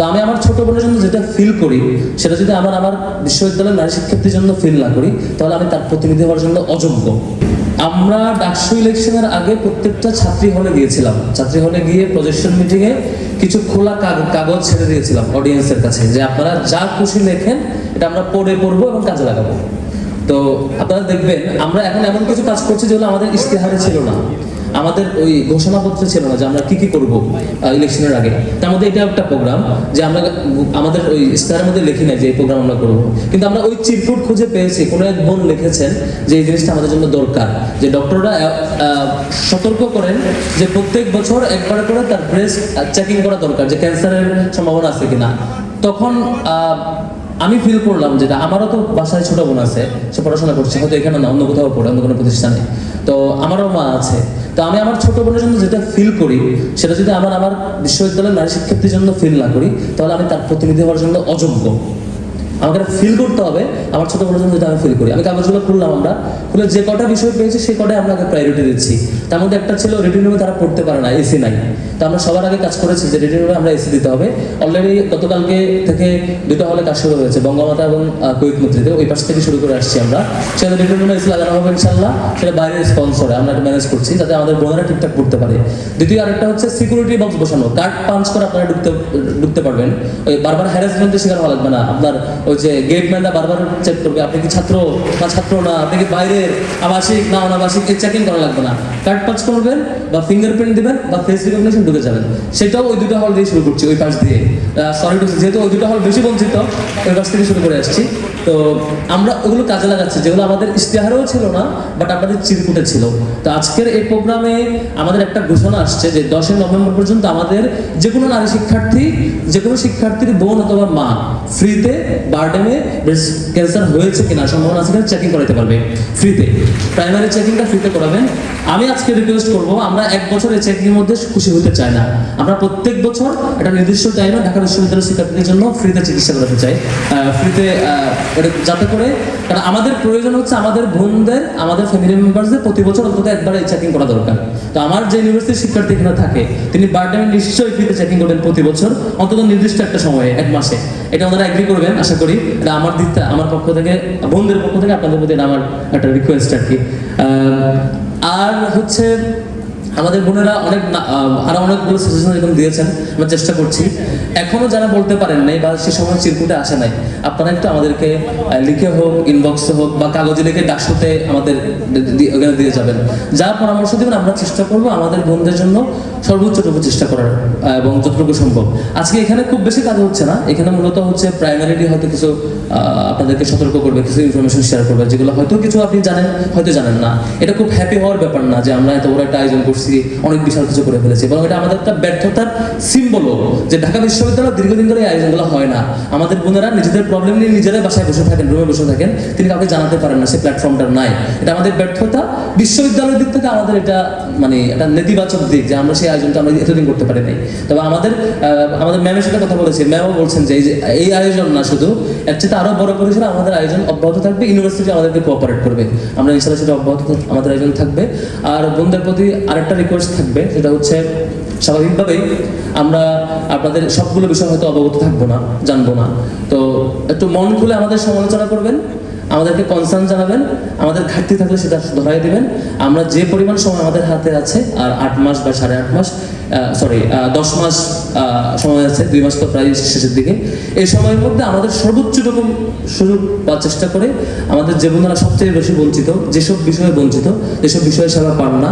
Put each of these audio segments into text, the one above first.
তো আমি আমার ছোট বোনের জন্য যেটা ফিল করি, সেটা যদি আমার আমার বিশ্ববিদ্যালয়ের নারী শিক্ষার্থীর জন্য ফিল না করি, তাহলে আমি তার প্রতিনিধি হওয়ার জন্য অযোগ্য। আমরা ডাকসু ইলেকশনের আগে প্রত্যেকটা ছাত্রী হলে গিয়েছিলাম। ছাত্রী হলে গিয়ে প্রজেকশন মিটিংয়ে কিছু খোলা কাগ- কাগজ ছেড়ে দিয়েছিলাম অডিয়েন্সের কাছে যে আপনারা যা খুশি লেখেন, এটা আমরা পড়ে পড়ব এবং কাজে লাগাবো। তো আপনারা দেখবেন, আমরা এখন এমন কিছু কাজ করছি যেগুলো আমাদের ইশতেহারে ছিল না। আমাদের ওই ঘোষণাপত্রে ছিল না যে আমরা কি কি করব ইলেকশনের আগে। তার মধ্যে এটা একটা প্রোগ্রাম যে আমরা আমাদের ওই ইশতেহারের মধ্যে লিখি না যে এই প্রোগ্রাম আমরা করব। কিন্তু আমরা ওই চিরকুট খুঁজে পেয়েছি। কোনো এক বোন লিখেছেন যে এই জিনিসটা আমাদের জন্য দরকার। যে ডক্টররা সতর্ক করেন যে প্রত্যেক বছর একবার করে তার ব্রেস্ট চেকিং করা দরকার যে ক্যান্সারের সম্ভাবনা আছে কিনা। তখন আমি ফিল করলাম যেটা, আমারও তো বাসায় ছোট বোন আছে, সে পড়াশোনা করছে, হয়তো এখানে না, অন্য কোথাও পড়ে, অন্য কোনো প্রতিষ্ঠানে। তো আমারও মা আছে। তো আমি আমার ছোট বোনের জন্য যেটা ফিল করি, সেটা যদি আমার আমার বিশ্ববিদ্যালয়ের নারী শিক্ষার্থীর জন্য ফিল না করি, তাহলে আমি তার প্রতিনিধি হওয়ার জন্য অযোগ্য। আমাকে ফিল করতে হবে, আমার ছোট জন্য যেটা আমি ফিল করি। আমি কাগজগুলো খুললাম আমরা, খুলে যে কটা বিষয় পেয়েছি সেই কটাই আমরা প্রায়োরিটি দিচ্ছি। তার মধ্যে একটা ছিল রিটিন রুমে তারা পড়তে পারে না এসি নাই। তো আমরা সবার আগে কাজ করেছি যে রিটিন রুমে আমরা এসি দিতে হবে। অলরেডি গতকালকে থেকে দুটো হলে কাজ শুরু হয়েছে, বঙ্গমাতা এবং কুয়েত মন্ত্রীতে ওই পাশ থেকে শুরু করে আসছি আমরা। সেটা রিটিন রুমে এসি লাগানো হবে ইনশাল্লাহ সেটা বাইরের স্পন্সরে আমরা এটা ম্যানেজ করছি, যাতে আমাদের বোনেরা ঠিকঠাক পড়তে পারে। দ্বিতীয় আরেকটা হচ্ছে সিকিউরিটি বক্স বসানো। কার্ড পাঞ্চ করে আপনারা ঢুকতে ঢুকতে পারবেন। ওই বারবার হ্যারাসমেন্টের শিকার হওয়া লাগবে না। আপনার ওই যে বারবার চেক করবে, আপনি কি ছাত্র না ছাত্র না? আপনি কি বাইরের আবাসিক? না অনাবাসিক, এই চেকিং করা লাগবে না। কার্ড করবেন বা ফিঙ্গারপ্রিন্ট বা ফেস ঢুকে যাবেন। সেটাও ওই দুটো হল দিয়ে শুরু করছি, ওই পাশ দিয়ে। সরি টু যেহেতু ওই দুটো হল বেশি বঞ্চিত, ওই পাশ থেকে শুরু করে আসছি। তো আমরা ওগুলো কাজে লাগাচ্ছি, যেগুলো আমাদের ইশতেহারেও ছিল না বাট আমাদের চিরকুটে ছিল। তো আজকের এই প্রোগ্রামে আমাদের একটা ঘোষণা আসছে যে দশই নভেম্বর পর্যন্ত আমাদের যে কোনো নারী শিক্ষার্থী যে কোনো শিক্ষার্থীর বোন অথবা মা ফ্রিতে বারডেমে ব্রেস্ট ক্যান্সার হয়েছে কিনা সম্ভাবনা আছে কিনা চেকিং করাতে পারবে ফ্রিতে প্রাইমারি চেকিংটা ফ্রিতে করাবেন। আমি আজকে রিকোয়েস্ট করব, আমরা এক বছর এই চেকিং এর মধ্যে খুশি হতে চাই না। আমরা প্রত্যেক বছর একটা নির্দিষ্ট টাইমে ঢাকা বিশ্ববিদ্যালয়ের শিক্ষার্থীদের জন্য ফ্রিতে চিকিৎসা করাতে চাই। ফ্রিতে যাতে করে কারণ আমাদের প্রয়োজন হচ্ছে আমাদের বোনদের, আমাদের ফ্যামিলি মেম্বারসদের প্রতি বছর অন্তত একবার এই চেকিং করা দরকার। তো আমার যে ইউনিভার্সিটির শিক্ষার্থী এখানে থাকে, তিনি বার্থডে নিশ্চয়ই ফ্রিতে চেকিং করবেন প্রতি বছর, অন্তত নির্দিষ্ট একটা সময়ে, এক মাসে। এটা ওনারা এগ্রি করবেন, আশা করি এটা আমার দিক থেকে- আমার পক্ষ থেকে, বন্ধুদের পক্ষ থেকে আপনাদের প্রতি আমার একটা রিকোয়েস্ট আর কি। আর হচ্ছে আমাদের বোনেরা অনেক আরও অনেকগুলো সাজেশন এরকম দিয়েছেন, আমরা চেষ্টা করছি। এখনও যারা বলতে পারেন নাই বা সে সময় চিরকুটে আসে নাই, আপনারা একটু আমাদেরকে লিখে হোক ইনবক্সে হোক বা কাগজে লিখে ডাকসুতে আমাদের দিয়ে যাবেন। যা পরামর্শ দেবেন, আমরা চেষ্টা করব আমাদের বোনদের জন্য সর্বোচ্চটুকু চেষ্টা করার এবং যতটুকু সম্ভব। আজকে এখানে খুব বেশি কাজ হচ্ছে না, এখানে মূলত হচ্ছে প্রাইমারিলি হয়তো কিছু আপনাদেরকে সতর্ক করবে, কিছু ইনফরমেশন শেয়ার করবে, যেগুলো হয়তো কিছু আপনি জানেন, হয়তো জানেন না। এটা খুব হ্যাপি হওয়ার ব্যাপার না যে আমরা এত বড় একটা আয়োজন করছি, অনেক বিশাল কিছু করে ফেলেছি। বরং এটা আমাদের একটা ব্যর্থতার সিম্বলও যে ঢাকা বিশ্ববিদ্যালয় দীর্ঘদিন ধরে এই আয়োজনগুলো হয় না। আমাদের বোনেরা নিজেদের প্রবলেম নিয়ে নিজেরাই বাসায় বসে থাকেন রুমে বসে থাকেন, তিনি কাউকে জানাতে পারেন না সেই প্ল্যাটফর্মটা নাই। এটা আমাদের ব্যর্থতা। বিশ্ববিদ্যালয়ের দিক থেকে আমাদের এটা মানে একটা নেতিবাচক দিক যে আমরা সেই আয়োজনটা আমরা এতদিন করতে পারি নাই। তবে আমাদের আমাদের ম্যামের সাথে কথা বলেছি। ম্যামও বলছেন যে এই যে, এই আয়োজন না শুধু, এর চেয়ে আরও বড় করেছিল আমাদের আয়োজন অব্যাহত থাকবে। ইউনিভার্সিটি আমাদেরকে কোঅপারেট করবে। আমরা ইনশাল্লাহ সেটা অব্যাহত আমাদের আয়োজন থাকবে। আর বন্ধুদের প্রতি আরেকটা রিকোয়েস্ট থাকবে, সেটা হচ্ছে স্বাভাবিকভাবেই আমরা আপনাদের সবগুলো বিষয় হয়তো অবগত থাকব না, জানব না। তো একটু মন খুলে আমাদের সমালোচনা করবেন। আমাদেরকে কনসার্ন জানাবেন, আমাদের ঘাটতি থাকলে সেটা ধরাই দিবেন। আমরা যে পরিমাণ সময় আমাদের হাতে আছে, আর আট মাস বা সাড়ে আট মাস সরি দশ মাস সময় আছে, দুই মাস তো প্রায় শেষের দিকে। এই সময়ের মধ্যে আমাদের সর্বোচ্চ রকম সুযোগ পাওয়ার চেষ্টা করে আমাদের যে বন্ধুরা সবচেয়ে বেশি বঞ্চিত, যেসব বিষয়ে বঞ্চিত, যেসব বিষয়ে সেবা পান না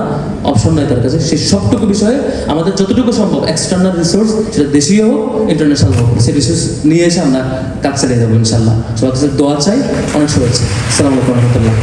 অপশন নাই তার কাছে। সেই সবটুকু বিষয়ে আমাদের যতটুকু সম্ভব এক্সটার্নাল রিসোর্স সেটা দেশীয় হোক ইন্টারন্যাশনাল হোক সেই রিসোর্স নিয়ে এসে আমরা কাজ চালিয়ে যাব ইনশাল্লাহ। সবার কাছে দোয়া চাই, অনেক শুভেচ্ছা। আসসালামু রহমতুল্লাহ।